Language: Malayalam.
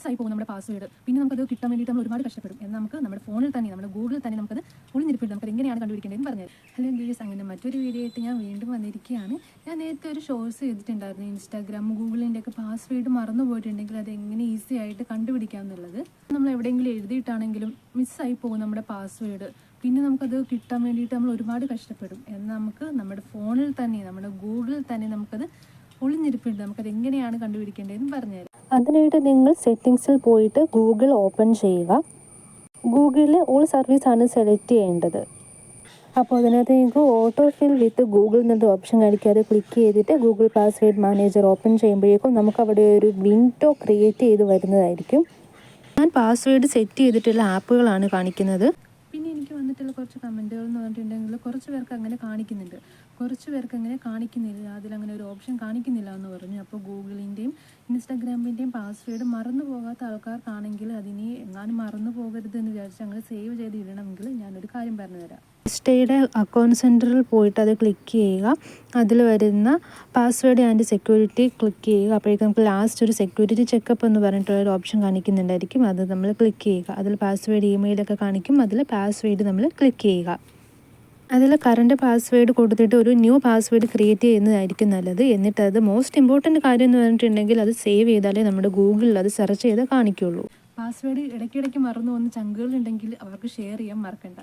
മിസ്സായി പോകും നമ്മുടെ പാസ്വേഡ് പിന്നെ നമുക്കത് കിട്ടാൻ വേണ്ടിയിട്ട് നമ്മൾ ഒരുപാട് കഷ്ടപ്പെടും. എന്നാൽ നമുക്ക് നമ്മുടെ ഫോണിൽ തന്നെ നമ്മുടെ ഗൂഗിളിൽ തന്നെ നമുക്കത് ഒളിഞ്ഞിരിപ്പില്ല നമുക്ക് എങ്ങനെയാണ് കണ്ടുപിടിക്കേണ്ടതെന്ന് പറഞ്ഞത് ഹലോ ഗീസ് അങ്ങനെ മറ്റൊരു വീഡിയോ ആയിട്ട് ഞാൻ വീണ്ടും വന്നിരിക്കുകയാണ്. ഞാൻ നേരത്തെ ഒരു ഷോർട്സ് ചെയ്തിട്ടുണ്ടായിരുന്നു. ഇൻസ്റ്റാഗ്രാം ഗൂഗിളിന്റെ ഒക്കെ പാസ്വേഡ് മറന്നു പോയിട്ടുണ്ടെങ്കിൽ അത് എങ്ങനെ ഈസി ആയിട്ട് കണ്ടുപിടിക്കാം എന്നുള്ളത് നമ്മൾ എവിടെയെങ്കിലും എഴുതിയിട്ടാണെങ്കിലും മിസ്സായി പോകും നമ്മുടെ പാസ്വേഡ് പിന്നെ നമുക്കത് കിട്ടാൻ വേണ്ടിയിട്ട് നമ്മൾ ഒരുപാട് കഷ്ടപ്പെടും. എന്നാൽ നമുക്ക് നമ്മുടെ ഫോണിൽ തന്നെ നമ്മുടെ ഗൂഗിളിൽ തന്നെ നമുക്കത് ഒളിഞ്ഞിരിപ്പുണ്ട് നമുക്കത് എങ്ങനെയാണ് കണ്ടുപിടിക്കേണ്ടതെന്ന് പറഞ്ഞുതരാം. അതിനായിട്ട് നിങ്ങൾ സെറ്റിങ്സിൽ പോയിട്ട് ഗൂഗിൾ ഓപ്പൺ ചെയ്യുക. ഗൂഗിളിൽ ഓൾ സർവീസാണ് സെലക്ട് ചെയ്യേണ്ടത്. അപ്പോൾ അതിനകത്ത് നിങ്ങൾക്ക് ഓട്ടോ ഫിൽ വിത്ത് ഗൂഗിൾ എന്നൊരു ഓപ്ഷൻ കാണിക്കാതെ ക്ലിക്ക് ചെയ്തിട്ട് ഗൂഗിൾ പാസ്വേഡ് മാനേജർ ഓപ്പൺ ചെയ്യുമ്പോഴേക്കും നമുക്ക് അവിടെ ഒരു വിൻഡോ ക്രിയേറ്റ് ചെയ്ത് വരുന്നതായിരിക്കും. ഞാൻ പാസ്വേഡ് സെറ്റ് ചെയ്തിട്ടുള്ള ആപ്പുകളാണ് കാണിക്കുന്നത്. പിന്നെ കുറച്ച് കമന്റുകൾ എന്ന് പറഞ്ഞിട്ടുണ്ടെങ്കിൽ കുറച്ച് പേർക്ക് അങ്ങനെ കാണിക്കുന്നുണ്ട്. കുറച്ച് പേർക്ക് അങ്ങനെ കാണിക്കുന്നില്ല. അതിലങ്ങനെ ഒരു ഓപ്ഷൻ കാണിക്കുന്നില്ല എന്ന് പറഞ്ഞു. അപ്പോൾ ഗൂഗിളിന്റെയും ഇൻസ്റ്റാഗ്രാമിന്റെയും പാസ്വേഡ് മറന്നു പോകാത്ത ആൾക്കാർക്കാണെങ്കിൽ അതിനെ എങ്ങാനും മറന്നു പോകരുത് എന്ന് വിചാരിച്ച് അങ്ങനെ സേവ് ചെയ്ത് ഇടണമെങ്കിൽ ഞാനൊരു കാര്യം പറഞ്ഞു തരാം സ്റ്റേയുടെ അക്കൗണ്ട് സെന്ററിൽ പോയിട്ട് അത് ക്ലിക്ക് ചെയ്യുക. അതിൽ വരുന്ന പാസ്വേഡ് ആൻഡ് സെക്യൂരിറ്റി ക്ലിക്ക് ചെയ്യുക. അപ്പോഴേക്കും നമുക്ക് ലാസ്റ്റ് ഒരു സെക്യൂരിറ്റി ചെക്കപ്പ് എന്ന് പറഞ്ഞിട്ടുള്ളൊരു ഓപ്ഷൻ കാണിക്കുന്നുണ്ടായിരിക്കും. അത് നമ്മൾ ക്ലിക്ക് ചെയ്യുക. അതിൽ പാസ്വേഡ് ഇമെയിലൊക്കെ കാണിക്കും. അതിൽ പാസ്വേഡ് നമ്മൾ ക്ലിക്ക് ചെയ്യുക. അതിൽ കറണ്ട് പാസ്വേഡ് കൊടുത്തിട്ട് ഒരു ന്യൂ പാസ്വേഡ് ക്രിയേറ്റ് ചെയ്യുന്നതായിരിക്കും നല്ലത്. എന്നിട്ട് അത് മോസ്റ്റ് ഇമ്പോർട്ടന്റ് കാര്യം എന്ന് പറഞ്ഞിട്ടുണ്ടെങ്കിൽ അത് സേവ് ചെയ്താലേ നമ്മുടെ ഗൂഗിളിൽ അത് സെർച്ച് ചെയ്ത് കാണിക്കുള്ളൂ. പാസ്വേഡ് ഇടയ്ക്കിടയ്ക്ക് മറന്നു പോകുന്ന ചങ്കുകളുണ്ടെങ്കിൽ അവർക്ക് ഷെയർ ചെയ്യാൻ മറക്കണ്ട.